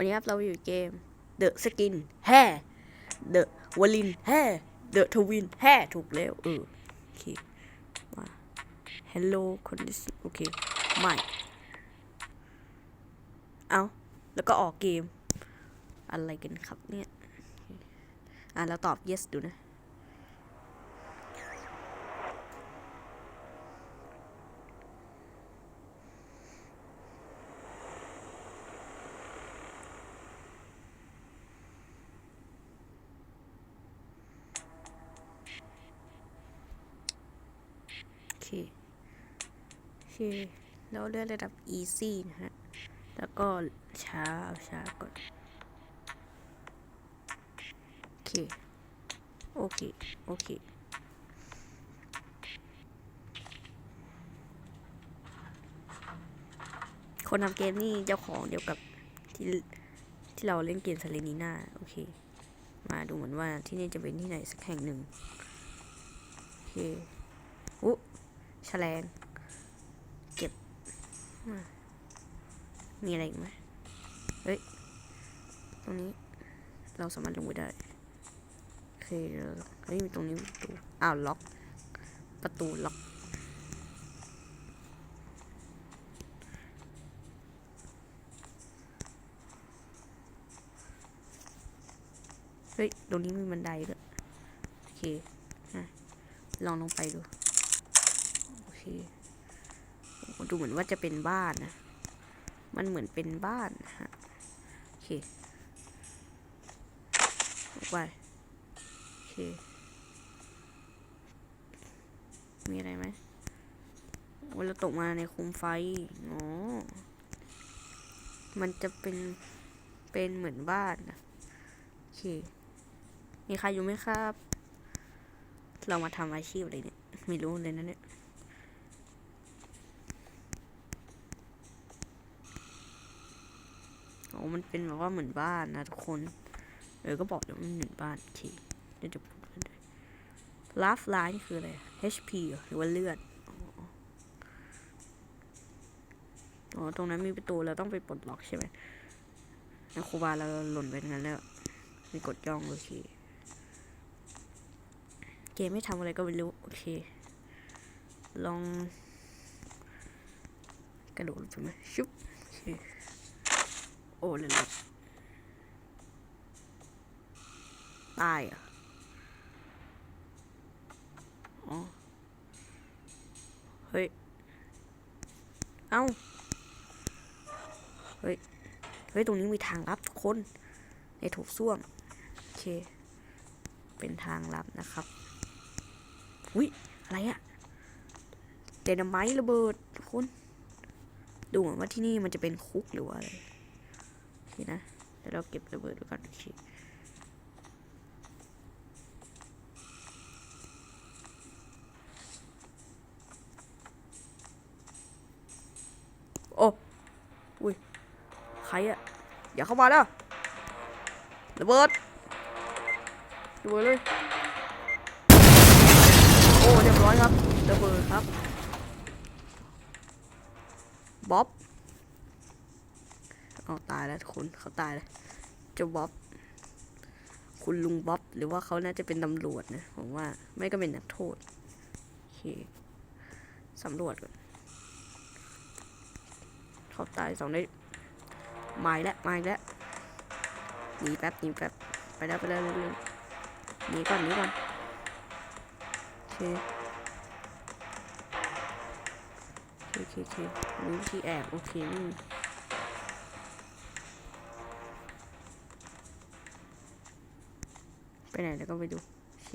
วันนี้ครับเราอยู่เกม The Skin แฮ่ The วลินแฮ่ The Twin แฮ่ถูกแล้วเออโอเคมา Hello condition โอเคไม่เอาแล้วก็ออกเกม อะไรกันครับเนี่ย อะเราตอบ yes ดูนะ เคโอเค แล้วเลือนระดับ easy นะฮะ แล้วก็ช้าเอาช้าก่อน โอเค โอเค โอเคคนทำเกมนี่เจ้าของเดียวกับที่ที่เราเล่นเกมซาเลนีนาโอเค มาดูเหมือนว่าที่นี่จะเป็นที่ไหนสักแห่งหนึ่ง โอเคอุ แฉลงเก็บ มีอะไรอีกไหมเฮ้ย ตรงนี้เราสามารถลงไปได้โอเคเฮ้ยตรงนี้ประตูอ้าวล็อก ประตูล็อกเฮ้ย ตรงนี้มีบันไดด้วย โอเคอะลองลงไปดู เค ดูเหมือนว่าจะเป็นบ้านนะ มันเหมือนเป็นบ้านฮะโอเคไปโอเค มีอะไรไหมโอ้ยเราตกมาในโคมไฟอ๋อมันจะเป็น เป็นเหมือนบ้านนะโอเค มีใครอยู่ไหมครับ เรามาทำอาชีพอะไรเนี่ย ไม่รู้เลยนะเนี่ย อ้มันเป็นแบบว่าเหมือนบ้านนะทุกคน เออ ก็บอกอยู่ว่ามันเหมือนบ้านโอเคเดี๋ยวจะพูดกันด้วยลาฟไลน์นี่คืออะไร HP หรือว่าเลือดอ๋ออ๋อ ตรงนั้นมีประตูเราต้องไปปลดล็อกใช่ไหมนะครูบาเราหล่นไปตรงนั้นแล้วมีกดย่องโอเคเกมไม่ทำอะไรก็ไม่รู้โอเค ลอง กระโดดใช่ไหมชุบโอเค โอ้เลยเลยตายอะอ๋อเฮ้ย เอ้า เฮ้ย เฮ้ย ตรงนี้มีทางลับทุกคน ในถูกส้วม โอเค เป็นทางลับนะครับ อุ้ย อะไรอะเดนไมต์ระเบิดทุกคน ดูเหมือนว่าที่นี่มันจะเป็นคุกหรือว่าอะไร โอเคนะเดี๋ยวเราเก็บระเบิดไว้ก่อนโอเคโอ้อุ้ย ใครอะอย่าเข้ามาแล้วระเบิดระเบิดเลย โอ้ เรียบร้อยครับระเบิดครับ เอาตายแล้วทุกคนเขาตายแล้วเจ้าบ๊อบคุณลุงบ๊อบ หรือว่าเขาน่าจะเป็นตำรวจนะผมว่าไม่ก็เป็นนักโทษโอเคสำรวจก่อนเขาตายสองได้ไม้แล้วไม้แล้วหนีแป๊บหนีแป๊บไปแล้วไปแล้วเร็วๆหนีก่อนหนีก่อนโอเคโอเคโอเครู้วิธีแอบโอเคนี่ ไปไหนแล้วก็ไปดูโอเค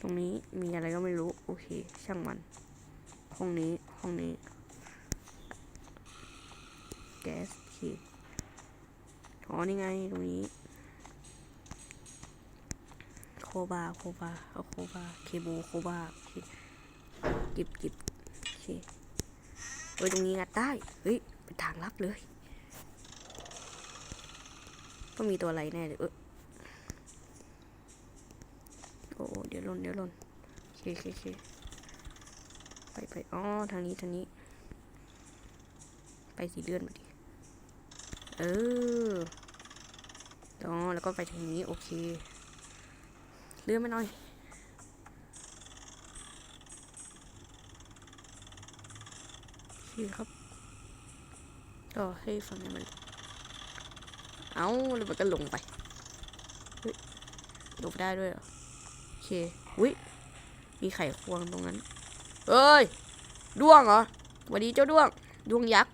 ตรงนี้มีอะไรก็ไม่รู้ โอเค ช่างมัน ห้องนี้ ห้องนี้ แก๊สโอเคอ๋อนี่ไง ตรงนี้ โคบา โคบา เอาโคบา เคโบโคบา โอเคหยิบหยิบโอเคเฮ้ยตรงนี้งัดได้ เฮ้ย เป็นทางลับเลยต้องมีตัวอะไรแน่เลยเออ โอ้เดี๋ยวหล่นเดี๋ยวหล่นโอเคโอเคไปไปอ๋อทางนี้ทางนี้ ไปสีเลื่อนมาดิเอออ๋อแล้วก็ไปทางนี้โอเค เลื่อนไปหน่อยโอคครับก็ให้ฟังให้มัน เอาแล้วมันก็ลงไปเฮ้ยลงได้ด้วยเหรอ เคอุ้ยมีไข่ควงตรงนั้น เอ้ยด้วงเหรอสวัสดีเจ้าด้วงด้วงยักษ์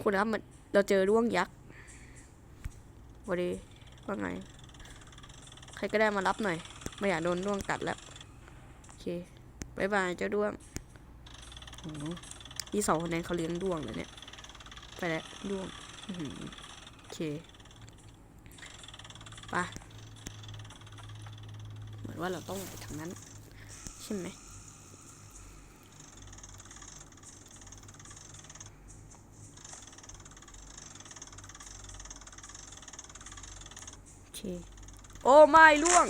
คุณครับมันเราเจอด้วงยักษ์สวัสดีว่าไง ใครก็ได้มารับหน่อย ไม่อยากโดนด้วงกัดแล้ว โอเคบายบายเจ้าด้วงโอ้ที่สองคนนั้นเขาเลี้ยงด้วงเลยเนี่ย ไปแล้วด้วงโอเค ไป ว่าเราต้องไปทางนั้น ใช่ไหมโอเคโอ้ไม่ล่วง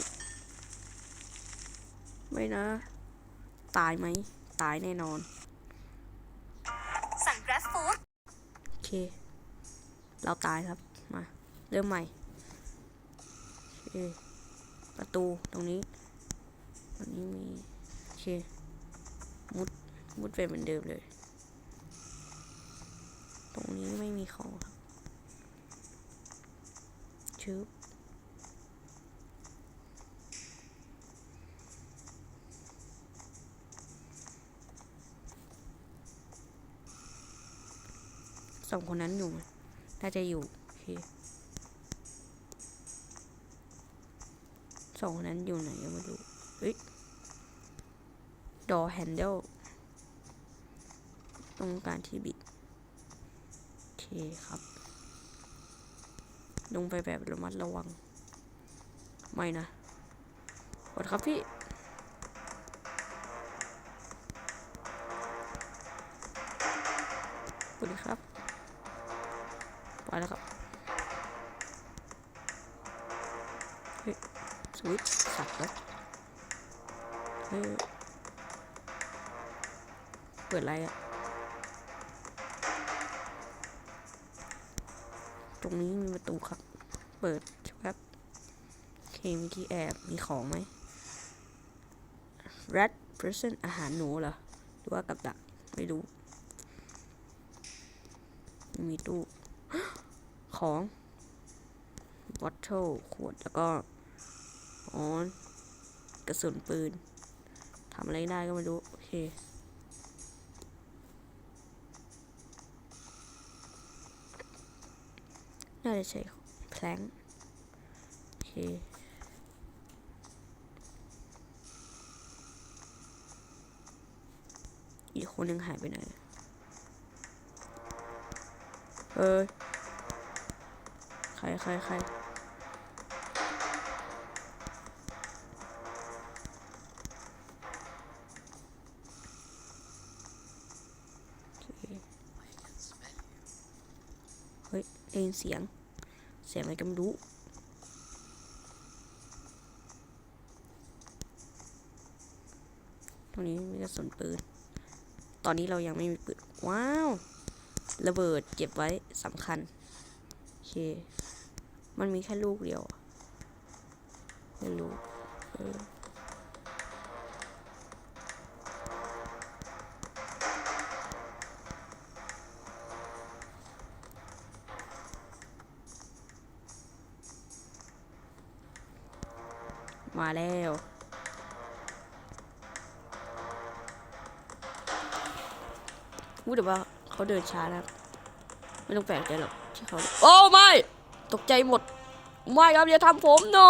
ไม่นะ ตายไหม ตายแน่นอน สั่ง Grab Food โอเค เราตายครับ มา เริ่มใหม่โอเคประตูตรงนี้ ตรงนี้มีโอเคมุดมุดไปเหมือนเดิมเลย ตรงนี้ไม่มีของครับชึบสองคนนั้นอยู่น่าจะอยู่โอเคสองคนนั้นอยู่ไหนยังไม่รู้ ฮ้ย door handle ต้องการที่บิด โอเคครับ ลงไปแบบระมัดระวัง ไม่นะกดครับพี่สวัสดีครับ ไปแล้วครับ เปิดอะไรอะตรงนี้มีประตูครับ เปิดครับเคมกี้แอบมีของไหม rat person อาหารหนูเหรอ หรือว่ากับดัก ไม่รู้ มีตู้ ของ bottle ขวด แล้วก็อ๋อกระสุนปืนทำอะไรได้ก็ไม่รู้ โอเค น่าจะใช้แพลงโอเคอีกคนหนึ่งหายไปไหนเอ้ยใครใครใคร ได้ยินเสียง เสียงอะไรก็ไม่รู้ตรงนี้มีกระสุนปืน ตอนนี้เรายังไม่มีปืน ว้าว ระเบิดเก็บไว้สำคัญ โอเค มันมีแค่ลูกเดียว ไม่รู้เออ มาแล้ว พูดแต่ว่าเขาเดินช้านะครับไม่ต้องแปลกใจหรอกที่เขา โอ้ ไม่ ตกใจหมด ไม่ครับอย่าทำผม no